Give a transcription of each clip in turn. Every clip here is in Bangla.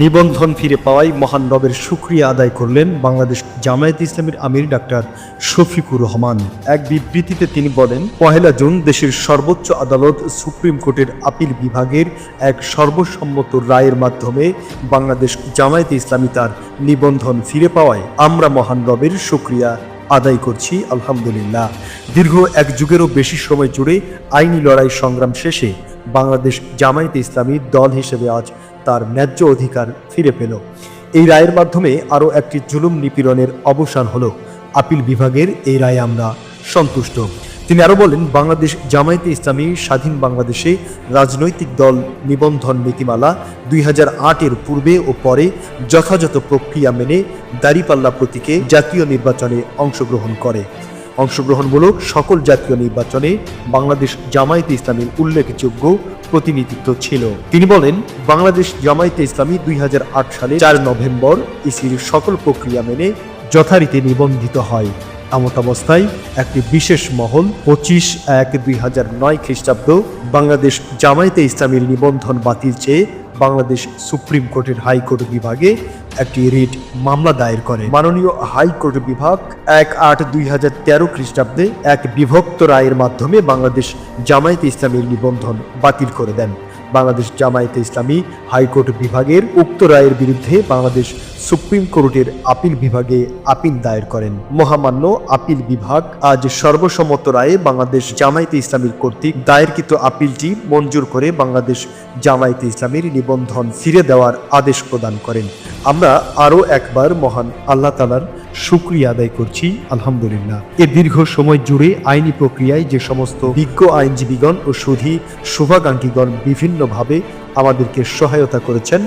নিবন্ধন ফিরে পাওয়ায় মহান রবের সুক্রিয়া আদায় করলেন বাংলাদেশ জামায়াত ইসলামীর আমির ডাক্তার শফিকুর রহমান। এক বিবৃতিতে তিনি বলেন, পহেলা জুন দেশের সর্বোচ্চ আদালত সুপ্রিম কোর্টের আপিল বিভাগের এক সর্বসম্মত রায়ের মাধ্যমে বাংলাদেশ জামায়াত ইসলামী তার নিবন্ধন ফিরে পাওয়ায় আমরা মহান রবের সুক্রিয়া আদায় করছি, আলহামদুলিল্লাহ। দীর্ঘ এক যুগেরও বেশি সময় জুড়ে আইনি লড়াই সংগ্রাম শেষে বাংলাদেশ জামায়াতে ইসলামী দল হিসেবে আজ তার ন্যায্য অধিকার ফিরে পেল। এই রায়ের মাধ্যমে আরও একটি জুলুম নিপীড়নের অবসান হলো। আপিল বিভাগের এই রায়ে আমরা সন্তুষ্ট। তিনি আরও বলেন, বাংলাদেশ জামায়াতে ইসলামী, স্বাধীন বাংলাদেশে রাজনৈতিক দল নিবন্ধন নীতিমালা দুই হাজার আটের পূর্বে ও পরে যথাযথ প্রক্রিয়া মেনে দাঁড়িপাল্লা প্রতীকে জাতীয় নির্বাচনে অংশগ্রহণ করে। অংশগ্রহণমূলক সকল জাতীয় নির্বাচনে বাংলাদেশ জামায়াতে ইসলামীর উল্লেখযোগ্য প্রতিনিধিত্ব ছিল। তিনি বলেন, বাংলাদেশ জামায়াতে ইসলামী দুই হাজার আট সালে চার নভেম্বর ইসির সকল প্রক্রিয়া মেনে যথারীতি নিবন্ধিত হয়। এমত অবস্থায় একটি বিশেষ মহল পঁচিশ এক দুই হাজার নয় খ্রিস্টাব্দ বাংলাদেশ জামায়াতে ইসলামীর নিবন্ধন বাতিল চেয়ে বাংলাদেশ সুপ্রিম কোর্টের হাইকোর্ট বিভাগে একটি রিট মামলা দায়ের করে। মাননীয় হাইকোর্ট বিভাগ এক আট দুই হাজার তেরো খ্রিস্টাব্দে এক বিভক্ত রায়ের মাধ্যমে বাংলাদেশ জামায়াতে ইসলামের নিবন্ধন বাতিল করে দেন। বাংলাদেশ জামায়াতে ইসলামী হাইকোর্ট বিভাগের উক্ত রায়ের বিরুদ্ধে বাংলাদেশ সুপ্রিম কোর্টের আপিল বিভাগে আপিল দায়ের করেন। মহামান্য আপিল বিভাগ আজ সর্বসম্মত রায়ে বাংলাদেশ জামায়াতে ইসলামীর কর্তৃক দায়েরকৃত আপিলটি মঞ্জুর করে বাংলাদেশ জামায়াতে ইসলামীর নিবন্ধন ফিরে দেওয়ার আদেশ প্রদান করেন। আমরা আরও একবার মহান আল্লাহ তালার শুক্রিয়া আদায় করছি, আলহামদুলিল্লাহ। এ দীর্ঘ সময় জুড়ে আইনি প্রক্রিয়ায় যে সমস্ত বিজ্ঞ আইনজীবীগণ ও সুধী শুভাকাঙ্ক্ষীগণ বিভিন্নভাবে আমাদেরকে সহায়তা করেছেন,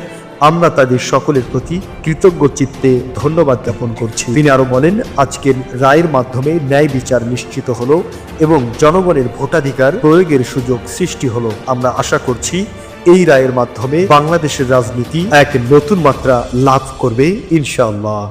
আমরা তাদের সকলের প্রতি কৃতজ্ঞ চিত্তে ধন্যবাদ জ্ঞাপন করছি। তিনি আরও বলেন, আজকের রায়ের মাধ্যমে ন্যায় বিচার নিশ্চিত হলো এবং জনগণের ভোটাধিকার প্রয়োগের সুযোগ সৃষ্টি হলো। আমরা আশা করছি, এই রায়ের মাধ্যমে বাংলাদেশের রাজনীতি এক নতুন মাত্রা লাভ করবে, ইনশাআল্লাহ।